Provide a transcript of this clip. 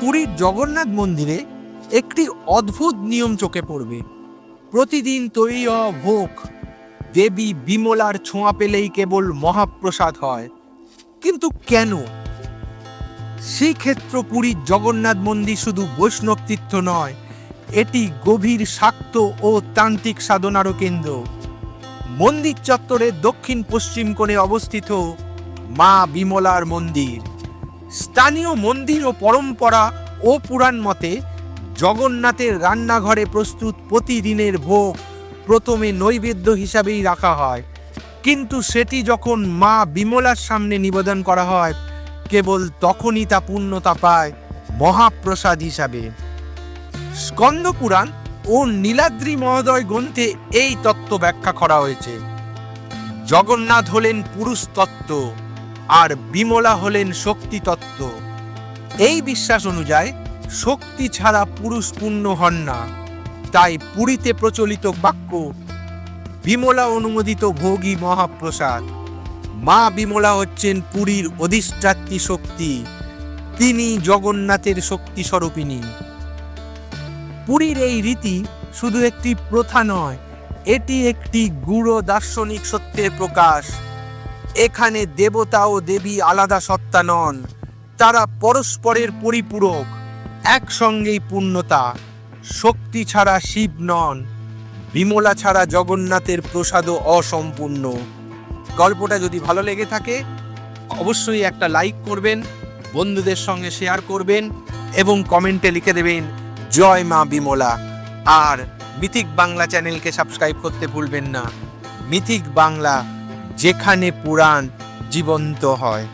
পুরীর জগন্নাথ মন্দিরে একটি অদ্ভুত নিয়ম চোখে পড়বে। প্রতিদিন তৈরি হওয়া ভোগ। দেবী বিমলার ছোঁয়া পেলেই কেবল মহাপ্রসাদ হয়। কিন্তু কেন? শ্রীক্ষেত্র পুরীর জগন্নাথ মন্দির শুধু বৈষ্ণব তীর্থ নয়, এটি গভীর শাক্ত ও তান্ত্রিক সাধনারও কেন্দ্র। মন্দির চত্বরের দক্ষিণ পশ্চিম কোণে অবস্থিত মা বিমলার মন্দির। স্থানীয় মন্দির ও পরম্পরা ও পুরাণ মতে জগন্নাথের রান্নাঘরে প্রস্তুত প্রতিদিনের ভোগ প্রথমে নৈবেদ্য হিসাবেই রাখা হয়। কিন্তু সেটি যখন মা বিমলার সামনে নিবেদন করা হয়, কেবল তখনই তা পূর্ণতা পায় মহাপ্রসাদ হিসাবে। স্কন্দ পুরাণ ও নীলাদ্রি মহোদয় গ্রন্থে এই তত্ত্ব ব্যাখ্যা করা হয়েছে। জগন্নাথ হলেন পুরুষ তত্ত্ব। আর বিমলা হলেন শক্তি তত্ত্ব এই বিশ্বাস অনুযায়ী শক্তি ছাড়া পুরুষ পূর্ণ হন না। তাই পুরীতে প্রচলিত বাক্য, বিমলা অনুমোদিত ভোগী মহাপ্রসাদ। মা বিমলা হচ্ছেন পুরীর অধিষ্ঠাত্রী শক্তি। তিনি জগন্নাথের শক্তি স্বরূপিনী পুরীর এই রীতি শুধু একটি প্রথা নয়, এটি একটি গুড়ো দার্শনিক সত্যের প্রকাশ। এখানে দেবতা ও দেবী আলাদা সত্তা নন, তারা পরস্পরের পরিপূরক, একসঙ্গেই পূর্ণতা। শক্তি ছাড়া শিব নন, বিমলা ছাড়া জগন্নাথের প্রসাদও অসম্পূর্ণ। গল্পটা যদি ভালো লেগে থাকে, অবশ্যই একটা লাইক করবেন, বন্ধুদের সঙ্গে শেয়ার করবেন এবং কমেন্টে লিখে দেবেন, জয় মা বিমলা। আর মিথিক বাংলা চ্যানেলকে সাবস্ক্রাইব করতে ভুলবেন না। মিথিক বাংলা যেখানে পুরাণ জীবন্ত হয়।